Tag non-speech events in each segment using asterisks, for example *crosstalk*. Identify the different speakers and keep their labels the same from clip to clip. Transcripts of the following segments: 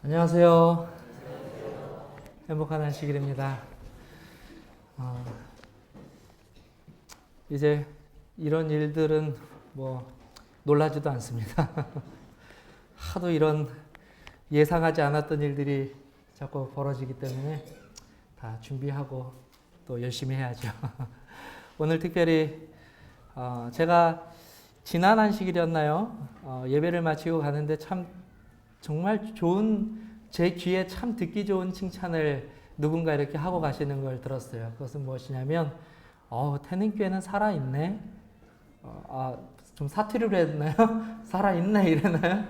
Speaker 1: 안녕하세요. 행복한 한식일입니다. 어, 이제 이런 일들은 뭐 놀라지도 않습니다. *laughs* 하도 이런 예상하지 않았던 일들이 자꾸 벌어지기 때문에 다 준비하고 또 열심히 해야죠. *laughs* 오늘 특별히 어, 제가 지난 한식일이었나요? 어, 예배를 마치고 가는데 참 정말 좋은 제 귀에 참 듣기 좋은 칭찬을 누군가 이렇게 하고 가시는 걸 들었어요. 그것은 무엇이냐면 어, 태능교회는 살아 있네. 어, 아, 좀 사투리로 했나요? *laughs* 살아 있네 이러나요?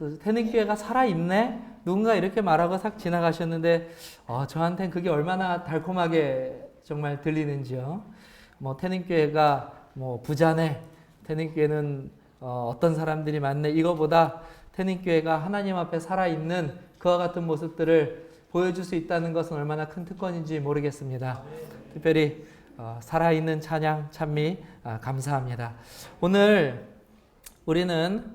Speaker 1: *laughs* 태능교회가 살아 있네. 누군가 이렇게 말하고 싹 지나가셨는데 어, 저한테는 그게 얼마나 달콤하게 정말 들리는지요. 뭐 태능교회가 뭐 부자네. 태능교회는 어, 어떤 사람들이 많네. 이거보다 태닝교회가 하나님 앞에 살아있는 그와 같은 모습들을 보여줄 수 있다는 것은 얼마나 큰 특권인지 모르겠습니다. 특별히 어, 살아있는 찬양, 찬미 아, 감사합니다. 오늘 우리는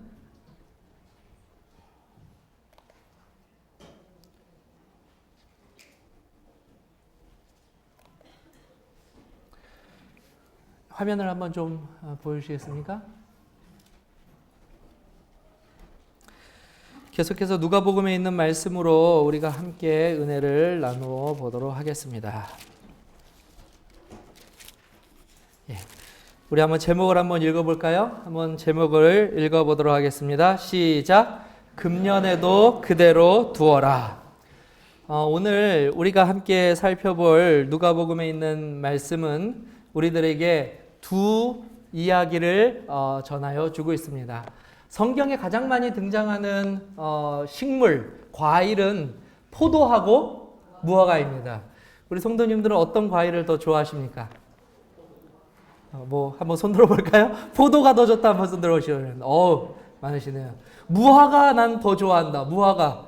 Speaker 1: 화면을 한번 좀 어, 보여주시겠습니까? 계속해서 누가복음에 있는 말씀으로 우리가 함께 은혜를 나누어 보도록 하겠습니다. 예. 우리 한번 제목을 한번 읽어볼까요? 한번 제목을 읽어보도록 하겠습니다. 시작. 금년에도 그대로 두어라. 어, 오늘 우리가 함께 살펴볼 누가복음에 있는 말씀은 우리들에게 두 이야기를 어, 전하여 주고 있습니다. 성경에 가장 많이 등장하는 어, 식물, 과일은 포도하고 무화과입니다. 우리 성도님들은 어떤 과일을 더 좋아하십니까? 어, 뭐 한번 손 들어볼까요? 포도가 더 좋다 한번 손 들어보시면 어 많으시네요. 무화과 난 더 좋아한다. 무화과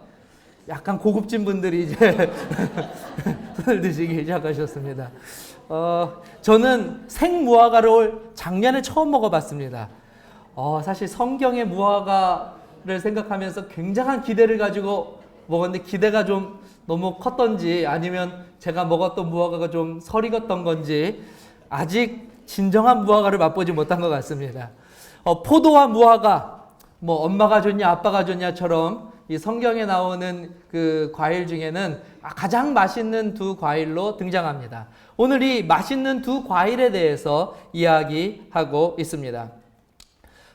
Speaker 1: 약간 고급진 분들이 이제 *laughs* 손을 드시기 시작하셨습니다. 어, 저는 생무화과를 작년에 처음 먹어봤습니다. 어, 사실 성경의 무화과를 생각하면서 굉장한 기대를 가지고 먹었는데 기대가 좀 너무 컸던지 아니면 제가 먹었던 무화과가 좀 설익었던 건지 아직 진정한 무화과를 맛보지 못한 것 같습니다. 어, 포도와 무화과, 뭐 엄마가 좋냐 아빠가 좋냐처럼 이 성경에 나오는 그 과일 중에는 가장 맛있는 두 과일로 등장합니다. 오늘 이 맛있는 두 과일에 대해서 이야기하고 있습니다.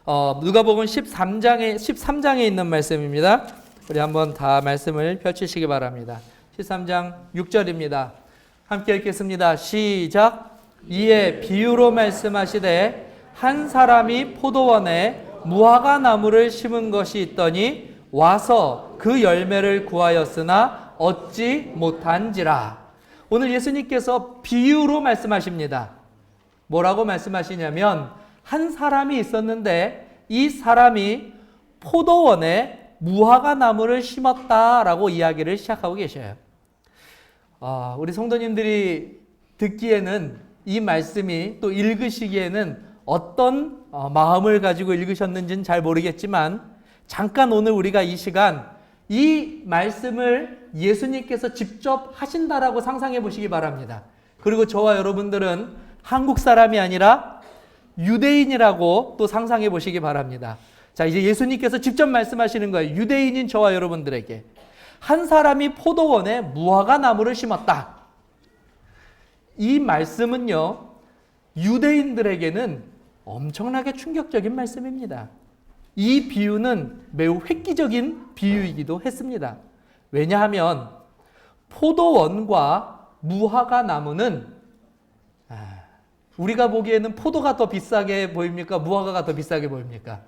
Speaker 1: 어, 누가복음 13장에 13장에 있는 말씀입니다. 우리 한번 다 말씀을 펼치시기 바랍니다. 13장 6절입니다. 함께 읽겠습니다. 시작. 이에 비유로 말씀하시되 한 사람이 포도원에 무화과 나무를 심은 것이 있더니 와서 그 열매를 구하였으나 얻지 못한지라. 오늘 예수님께서 비유로 말씀하십니다. 뭐라고 말씀하시냐면 한 사람이 있었는데 이 사람이 포도원에 무화과 나무를 심었다라고 이야기를 시작하고 계셔요. 어, 우리 성도님들이 듣기에는 이 말씀이 또 읽으시기에는 어떤 어, 마음을 가지고 읽으셨는지는 잘 모르겠지만 잠깐 오늘 우리가 이 시간 이 말씀을 예수님께서 직접 하신다라고 상상해 보시기 바랍니다. 그리고 저와 여러분들은 한국 사람이 아니라 유대인이라고 또 상상해 보시기 바랍니다. 자, 이제 예수님께서 직접 말씀하시는 거예요. 유대인인 저와 여러분들에게. 한 사람이 포도원에 무화과 나무를 심었다. 이 말씀은요, 유대인들에게는 엄청나게 충격적인 말씀입니다. 이 비유는 매우 획기적인 비유이기도 했습니다. 왜냐하면 포도원과 무화과 나무는 우리가 보기에는 포도가 더 비싸게 보입니까? 무화과가 더 비싸게 보입니까?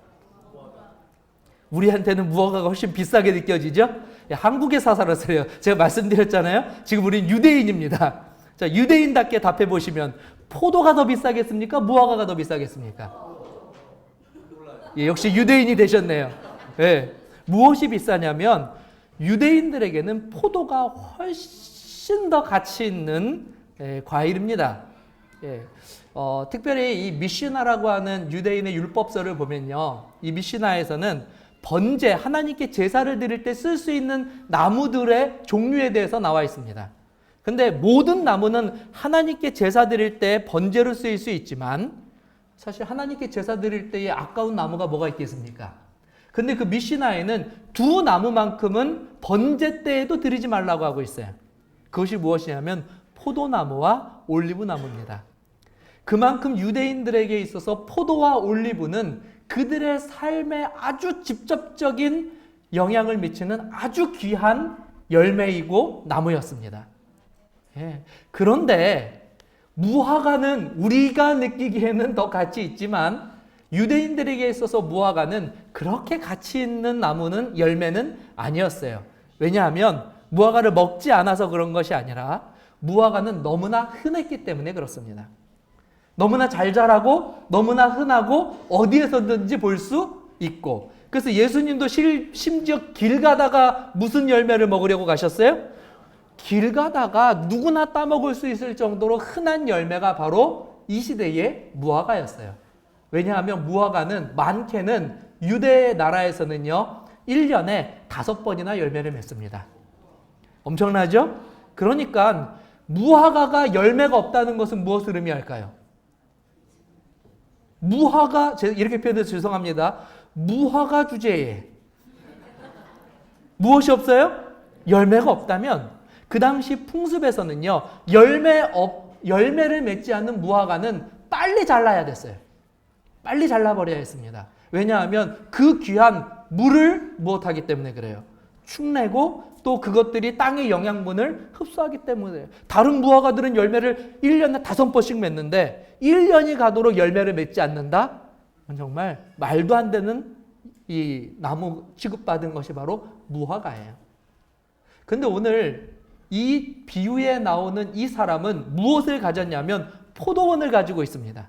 Speaker 1: 우리한테는 무화과가 훨씬 비싸게 느껴지죠? 예, 한국에 사살했어요. 제가 말씀드렸잖아요. 지금 우리는 유대인입니다. 자, 유대인답게 답해 보시면 포도가 더 비싸겠습니까? 무화과가 더 비싸겠습니까? 예, 역시 유대인이 되셨네요. 예, 무엇이 비싸냐면 유대인들에게는 포도가 훨씬 더 가치 있는 예, 과일입니다. 예, 어, 특별히 이 미시나라고 하는 유대인의 율법서를 보면요. 이 미시나에서는 번제, 하나님께 제사를 드릴 때 쓸 수 있는 나무들의 종류에 대해서 나와 있습니다. 근데 모든 나무는 하나님께 제사 드릴 때 번제로 쓰일 수 있지만 사실 하나님께 제사 드릴 때에 아까운 나무가 뭐가 있겠습니까? 근데 그 미시나에는 두 나무만큼은 번제 때에도 드리지 말라고 하고 있어요. 그것이 무엇이냐면 포도나무와 올리브나무입니다. 그만큼 유대인들에게 있어서 포도와 올리브는 그들의 삶에 아주 직접적인 영향을 미치는 아주 귀한 열매이고 나무였습니다. 예. 그런데 무화과는 우리가 느끼기에는 더 가치 있지만 유대인들에게 있어서 무화과는 그렇게 가치 있는 나무는 열매는 아니었어요. 왜냐하면 무화과를 먹지 않아서 그런 것이 아니라 무화과는 너무나 흔했기 때문에 그렇습니다. 너무나 잘 자라고 너무나 흔하고 어디에서든지 볼 수 있고 그래서 예수님도 실, 심지어 길 가다가 무슨 열매를 먹으려고 가셨어요? 길 가다가 누구나 따먹을 수 있을 정도로 흔한 열매가 바로 이 시대의 무화과였어요. 왜냐하면 무화과는 많게는 유대 나라에서는요, 1년에 다섯 번이나 열매를 맺습니다. 엄청나죠? 그러니까 무화과가 열매가 없다는 것은 무엇을 의미할까요? 무화과, 제가 이렇게 표현해서 죄송합니다. 무화과 주제에 무엇이 없어요? 열매가 없다면 그 당시 풍습에서는요, 열매 없, 열매를 맺지 않는 무화과는 빨리 잘라야 됐어요. 빨리 잘라버려야 했습니다. 왜냐하면 그 귀한 물을 무엇하기 때문에 그래요. 축내고 또 그것들이 땅의 영양분을 흡수하기 때문에 다른 무화과들은 열매를 1년에 다섯 번씩 맺는데 1년이 가도록 열매를 맺지 않는다? 정말 말도 안 되는 이 나무 취급받은 것이 바로 무화과예요. 근데 오늘 이 비유에 나오는 이 사람은 무엇을 가졌냐면 포도원을 가지고 있습니다.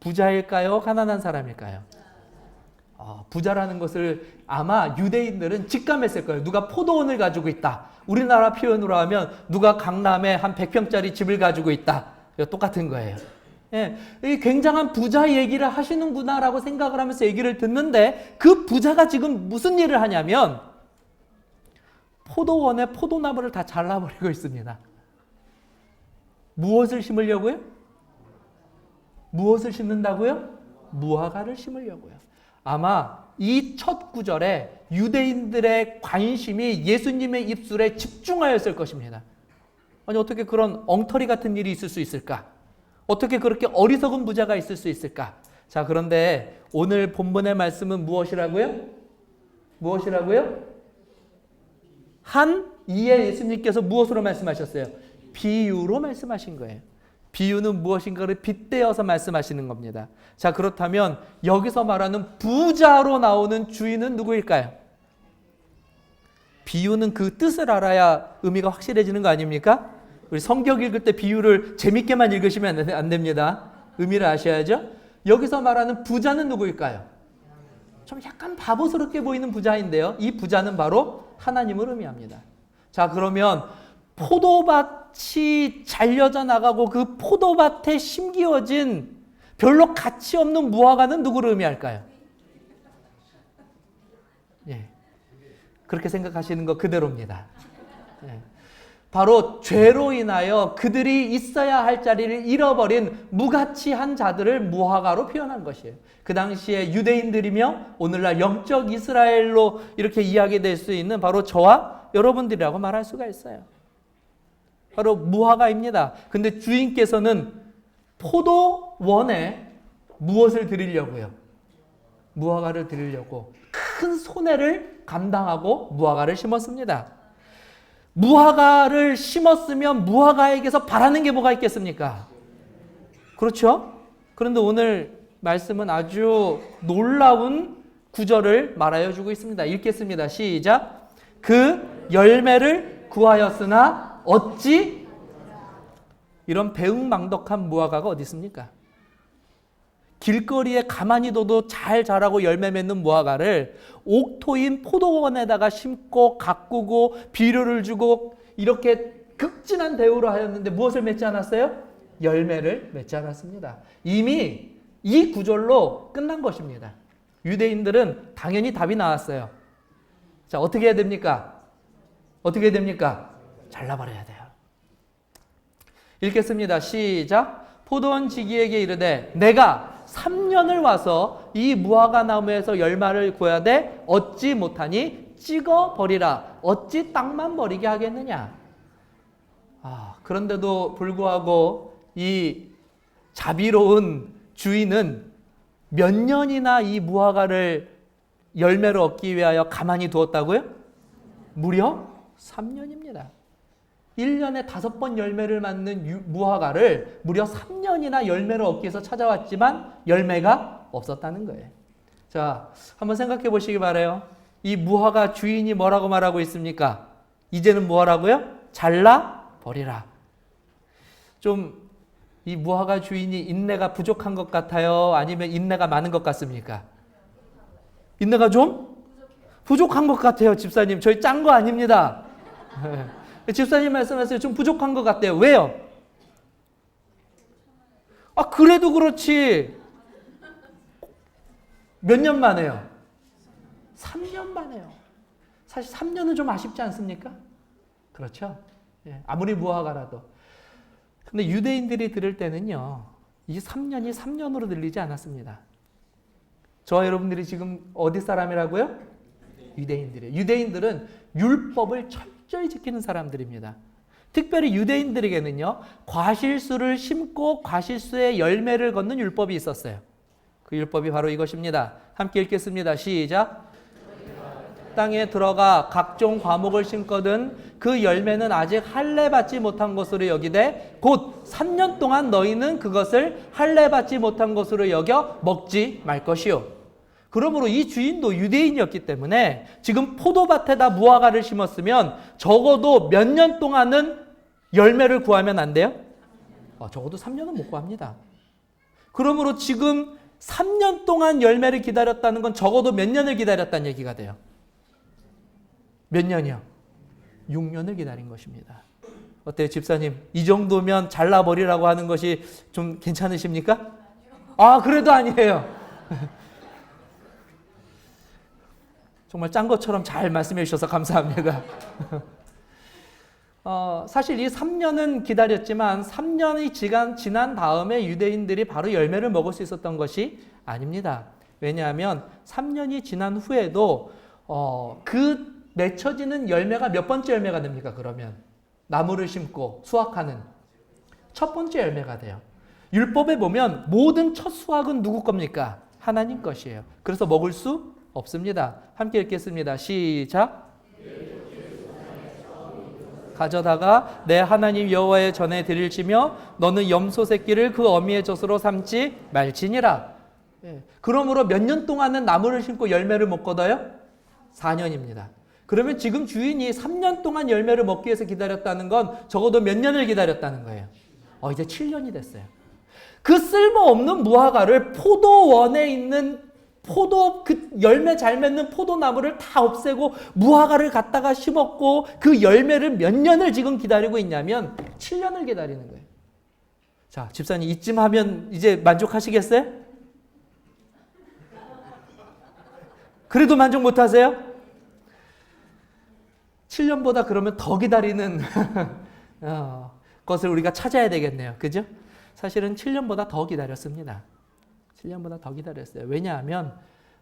Speaker 1: 부자일까요? 가난한 사람일까요? 어, 부자라는 것을 아마 유대인들은 직감했을 거예요. 누가 포도원을 가지고 있다. 우리나라 표현으로 하면 누가 강남에 한 100평짜리 집을 가지고 있다. 똑같은 거예요. 예, 굉장한 부자 얘기를 하시는구나라고 생각을 하면서 얘기를 듣는데 그 부자가 지금 무슨 일을 하냐면 포도원에 포도나무를 다 잘라버리고 있습니다. 무엇을 심으려고요? 무엇을 심는다고요? 무화과를 심으려고요. 아마 이 첫 구절에 유대인들의 관심이 예수님의 입술에 집중하였을 것입니다. 아니, 어떻게 그런 엉터리 같은 일이 있을 수 있을까? 어떻게 그렇게 어리석은 부자가 있을 수 있을까? 자, 그런데 오늘 본문의 말씀은 무엇이라고요? 무엇이라고요? 한 이에 예수님께서 무엇으로 말씀하셨어요? 비유로 말씀하신 거예요. 비유는 무엇인가를 빗대어서 말씀하시는 겁니다. 자, 그렇다면 여기서 말하는 부자로 나오는 주인은 누구일까요? 비유는 그 뜻을 알아야 의미가 확실해지는 거 아닙니까? 우리 성경 읽을 때 비유를 재밌게만 읽으시면 안 됩니다. 의미를 아셔야죠. 여기서 말하는 부자는 누구일까요? 좀 약간 바보스럽게 보이는 부자인데요. 이 부자는 바로 하나님을 의미합니다. 자, 그러면 포도밭 이 잘려져 나가고 그 포도밭에 심기어진 별로 가치 없는 무화과는 누구를 의미할까요? 예. 그렇게 생각하시는 거 그대로입니다. 예. 바로 죄로 인하여 그들이 있어야 할 자리를 잃어버린 무가치한 자들을 무화과로 표현한 것이에요. 그 당시에 유대인들이며 오늘날 영적 이스라엘로 이렇게 이야기될 수 있는 바로 저와 여러분들이라고 말할 수가 있어요. 바로 무화과입니다. 근데 주인께서는 포도원에 무엇을 드리려고요? 무화과를 드리려고 큰 손해를 감당하고 무화과를 심었습니다. 무화과를 심었으면 무화과에게서 바라는 게 뭐가 있겠습니까? 그렇죠? 그런데 오늘 말씀은 아주 놀라운 구절을 말하여 주고 있습니다. 읽겠습니다. 시작. 그 열매를 구하였으나 어찌 이런 배응망덕한 무화과가 어디 있습니까? 길거리에 가만히 둬도 잘 자라고 열매 맺는 무화과를 옥토인 포도원에다가 심고 가꾸고 비료를 주고 이렇게 극진한 대우를 하였는데 무엇을 맺지 않았어요? 열매를 맺지 않았습니다. 이미 이 구절로 끝난 것입니다. 유대인들은 당연히 답이 나왔어요. 자, 어떻게 해야 됩니까? 어떻게 해야 됩니까? 잘라버려야 돼요. 읽겠습니다. 시작. 포도원 지기에게 이르되 내가 3년을 와서 이 무화과 나무에서 열마를 돼 얻지 못하니 찍어 버리라. 어찌 땅만 버리게 하겠느냐? 아, 그런데도 불구하고 이 자비로운 주인은 몇 년이나 이 무화과를 열매를 얻기 위하여 가만히 두었다고요? 무려 3년입니다. 1년에 다섯 번 열매를 맞는 유- 무화과를 무려 3년이나 열매를 얻기 위해서 찾아왔지만 열매가 없었다는 거예요. 자, 한번 생각해 보시기 바래요. 이 무화과 주인이 뭐라고 말하고 있습니까? 이제는 뭐라고요? 잘라 버리라. 좀 이 무화과 주인이 인내가 부족한 것 같아요? 아니면 인내가 많은 것 같습니까? 인내가 좀 부족한 것 같아요, 집사님. 저희 짠 거 아닙니다. *laughs* 집사님 말씀하세요. 좀 부족한 것 같아요. 왜요? 아, 그래도 그렇지. 몇 년 만에요? 3년 만에요. 사실 3년은 좀 아쉽지 않습니까? 그렇죠? 예, 아무리 무화과라도. 근데 유대인들이 들을 때는요, 이 3년이 3년으로 들리지 않았습니다. 저와 여러분들이 지금 어디 사람이라고요? 유대인들이에요. 유대인들은 율법을 철 저히 지키는 사람들입니다. 특별히 유대인들에게는요, 과실수를 심고 과실수의 열매를 걷는 율법이 있었어요. 그 율법이 바로 이것입니다. 함께 읽겠습니다. 시작. 땅에 들어가 각종 과목을 심거든 그 열매는 아직 할례 받지 못한 것으로 여기되 곧 3년 동안 너희는 그것을 할례 받지 못한 것으로 여겨 먹지 말 것이요. 그러므로 이 주인도 유대인이었기 때문에 지금 포도밭에다 무화과를 심었으면 적어도 몇 년 동안은 열매를 구하면 안 돼요? 어, 적어도 3년은 못 구합니다. 그러므로 지금 3년 동안 열매를 기다렸다는 건 적어도 몇 년을 기다렸다는 얘기가 돼요. 몇 년이요? 6년을 기다린 것입니다. 어때요, 집사님? 이 정도면 잘라버리라고 하는 것이 좀 괜찮으십니까? 아, 그래도 아니에요. 정말 짠 것처럼 잘 말씀해 주셔서 감사합니다. *laughs* 어, 사실 이 3년은 기다렸지만 3년이 지간, 지난 다음에 유대인들이 바로 열매를 먹을 수 있었던 것이 아닙니다. 왜냐하면 3년이 지난 후에도 어, 그 맺혀지는 열매가 몇 번째 열매가 됩니까? 그러면 나무를 심고 수확하는 첫 번째 열매가 돼요. 율법에 보면 모든 첫 수확은 누구 겁니까? 하나님 것이에요. 그래서 먹을 수 없습니다. 함께 읽겠습니다. 시작. 가져다가 내 하나님 여호와의 전에 드릴지며 너는 염소 새끼를 그 어미의 젖으로 삼지 말지니라. 예. 그러므로 몇 년 동안은 나무를 심고 열매를 못 거둬요? 4년입니다. 그러면 지금 주인이 3년 동안 열매를 먹기 위해서 기다렸다는 건 적어도 몇 년을 기다렸다는 거예요. 어, 이제 7년이 됐어요. 그 쓸모없는 무화과를 포도원에 있는 포도 그 열매 잘 맺는 포도나무를 다 없애고 무화과를 갖다가 심었고 그 열매를 몇 년을 지금 기다리고 있냐면 7년을 기다리는 거예요. 자, 집사님 이쯤 하면 이제 만족하시겠어요? 그래도 만족 못 하세요? 7년보다 그러면 더 기다리는 *laughs* 어, 것을 우리가 찾아야 되겠네요. 그죠? 사실은 7년보다 더 기다렸습니다. 7년보다 더 기다렸어요. 왜냐하면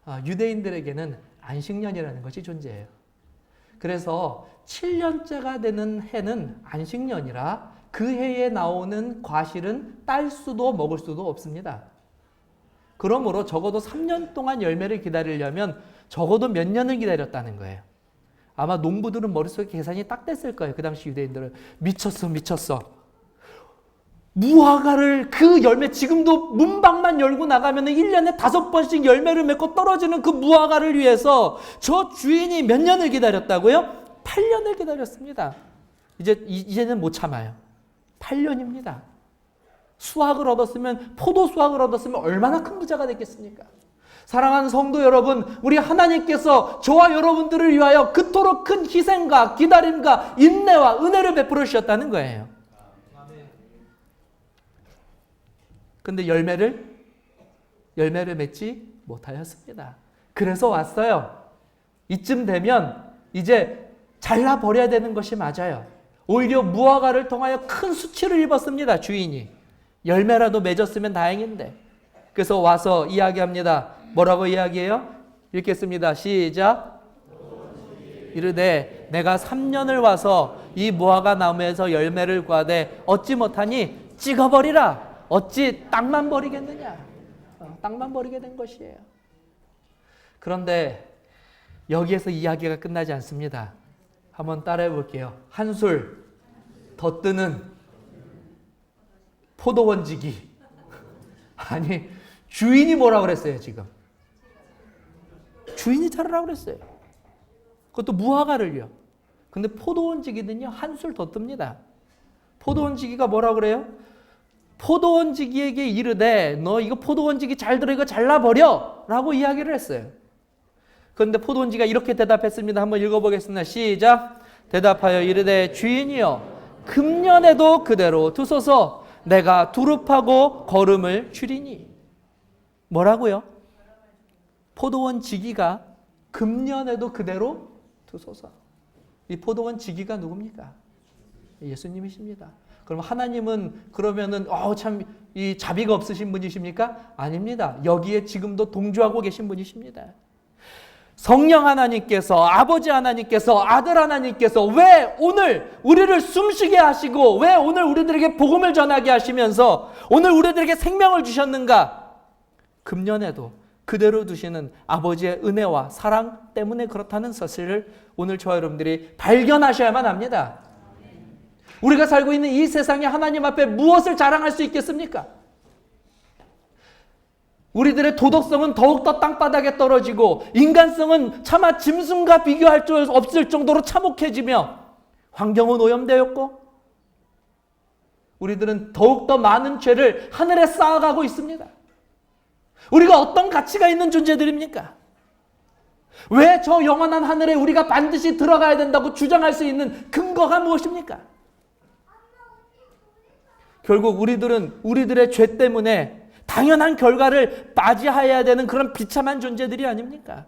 Speaker 1: 어, 유대인들에게는 안식년이라는 것이 존재해요. 그래서 7년째가 되는 해는 안식년이라 그 해에 나오는 과실은 딸 수도 먹을 수도 없습니다. 그러므로 적어도 3년 동안 열매를 기다리려면 적어도 몇 년을 기다렸다는 거예요. 아마 농부들은 머릿속에 계산이 딱 됐을 거예요. 그 당시 유대인들은 미쳤어, 미쳤어. 무화과를 그 열매 지금도 문방만 열고 나가면 1년에 다섯 번씩 열매를 맺고 떨어지는 그 무화과를 위해서 저 주인이 몇 년을 기다렸다고요? 8년을 기다렸습니다. 이제 이제는 못 참아요. 8년입니다. 수확을 얻었으면 포도 수확을 얻었으면 얼마나 큰 부자가 됐겠습니까? 사랑하는 성도 여러분, 우리 하나님께서 저와 여러분들을 위하여 그토록 큰 희생과 기다림과 인내와 은혜를 베풀어 주셨다는 거예요. 근데 열매를 열매를 맺지 못하였습니다. 그래서 왔어요. 이쯤 되면 이제 잘라 버려야 되는 것이 맞아요. 오히려 무화과를 통하여 큰 수치를 입었습니다. 주인이. 열매라도 맺었으면 다행인데. 그래서 와서 이야기합니다. 뭐라고 이야기해요? 읽겠습니다. 시작. 이르되 내가 3년을 와서 이 무화과 나무에서 열매를 구하되 얻지 못하니 찍어버리라. 어찌 땅만 버리겠느냐? 어, 땅만 버리게 된 것이에요. 그런데 여기에서 이야기가 끝나지 않습니다. 한번 따라해 볼게요. 한술 더 뜨는 포도원지기. *laughs* 아니, 주인이 뭐라 그랬어요, 지금? 주인이 자르라고 그랬어요. 그것도 무화과를요. 근데 포도원지기는요, 한술 더 뜹니다. 포도원지기가 뭐라 그래요? 포도원지기에게 이르되 너 이거 포도원지기 잘 들어 이거 잘라버려 라고 이야기를 했어요. 그런데 포도원지가 이렇게 대답했습니다. 한번 읽어보겠습니다. 시작. 대답하여 이르되 주인이여 금년에도 그대로 두소서 내가 두릅하고 걸음을 줄이니 뭐라고요? 포도원 지기가 금년에도 그대로 두소서. 이 포도원 지기가 누굽니까? 예수님이십니다. 그럼 하나님은 그러면은 어참 이 자비가 없으신 분이십니까? 아닙니다. 여기에 지금도 동조하고 계신 분이십니다. 성령 하나님께서 아버지 하나님께서 아들 하나님께서 왜 오늘 우리를 숨쉬게 하시고 왜 오늘 우리들에게 복음을 전하게 하시면서 오늘 우리들에게 생명을 주셨는가? 금년에도 그대로 두시는 아버지의 은혜와 사랑 때문에 그렇다는 사실을 오늘 저와 여러분들이 발견하셔야만 합니다. 우리가 살고 있는 이 세상에 하나님 앞에 무엇을 자랑할 수 있겠습니까? 우리들의 도덕성은 더욱더 땅바닥에 떨어지고 인간성은 차마 짐승과 비교할 수 없을 정도로 참혹해지며 환경은 오염되었고 우리들은 더욱더 많은 죄를 하늘에 쌓아가고 있습니다. 우리가 어떤 가치가 있는 존재들입니까? 왜 저 영원한 하늘에 우리가 반드시 들어가야 된다고 주장할 수 있는 근거가 무엇입니까? 결국 우리들은 우리들의 죄 때문에 당연한 결과를 맞이해야 되는 그런 비참한 존재들이 아닙니까?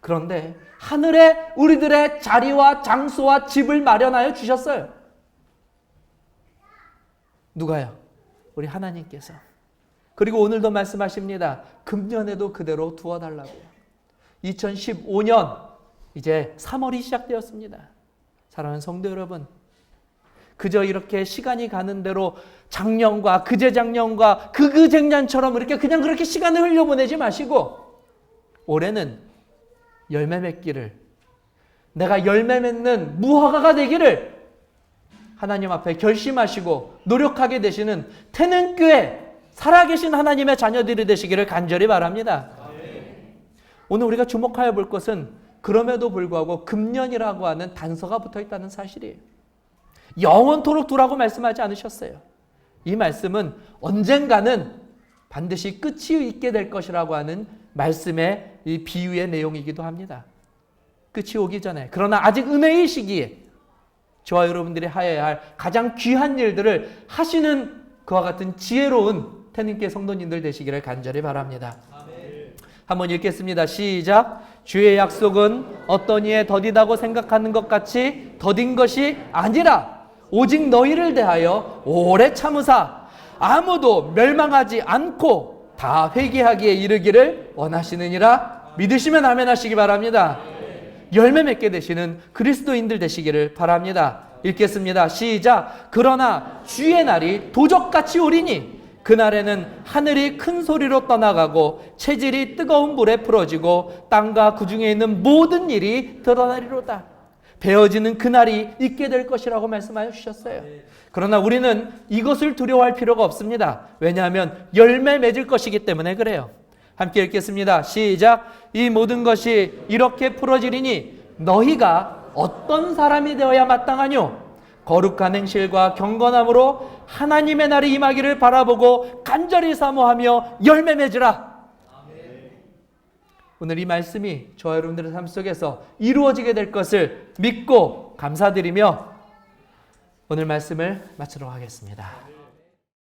Speaker 1: 그런데 하늘에 우리들의 자리와 장소와 집을 마련하여 주셨어요. 누가요? 우리 하나님께서. 그리고 오늘도 말씀하십니다. 금년에도 그대로 두어 달라고요. 2015년 이제 3월이 시작되었습니다. 사랑하는 성도 여러분, 그저 이렇게 시간이 가는 대로 작년과 그제 작년과 그그쟁년처럼 이렇게 그냥 그렇게 시간을 흘려보내지 마시고 올해는 열매 맺기를 내가 열매 맺는 무화과가 되기를 하나님 앞에 결심하시고 노력하게 되시는 태능교회 살아계신 하나님의 자녀들이 되시기를 간절히 바랍니다. 오늘 우리가 주목하여 볼 것은 그럼에도 불구하고 금년이라고 하는 단서가 붙어 있다는 사실이에요. 영원토록 두라고 말씀하지 않으셨어요. 이 말씀은 언젠가는 반드시 끝이 있게 될 것이라고 하는 말씀의 이 비유의 내용이기도 합니다. 끝이 오기 전에. 그러나 아직 은혜의 시기에 저와 여러분들이 하여야 할 가장 귀한 일들을 하시는 그와 같은 지혜로운 태님께 성도님들 되시기를 간절히 바랍니다. 한번 읽겠습니다. 시작. 주의 약속은 어떤 이에 더디다고 생각하는 것 같이 더딘 것이 아니라 오직 너희를 대하여 오래 참으사 아무도 멸망하지 않고 다 회개하기에 이르기를 원하시느니라 믿으시면 아멘 하시기 바랍니다. 열매 맺게 되시는 그리스도인들 되시기를 바랍니다. 읽겠습니다. 시작. 그러나 주의 날이 도적같이 오리니 그날에는 하늘이 큰 소리로 떠나가고 체질이 뜨거운 불에 풀어지고 땅과 그 중에 있는 모든 일이 드러나리로다. 베어지는 그날이 있게 될 것이라고 말씀하여 주셨어요. 그러나 우리는 이것을 두려워할 필요가 없습니다. 왜냐하면 열매 맺을 것이기 때문에 그래요. 함께 읽겠습니다. 시작. 이 모든 것이 이렇게 풀어지리니 너희가 어떤 사람이 되어야 마땅하뇨? 거룩한 행실과 경건함으로 하나님의 날이 임하기를 바라보고 간절히 사모하며 열매 맺으라. 오늘 이 말씀이 저와 여러분들의 삶 속에서 이루어지게 될 것을 믿고 감사드리며 오늘 말씀을 마치도록 하겠습니다.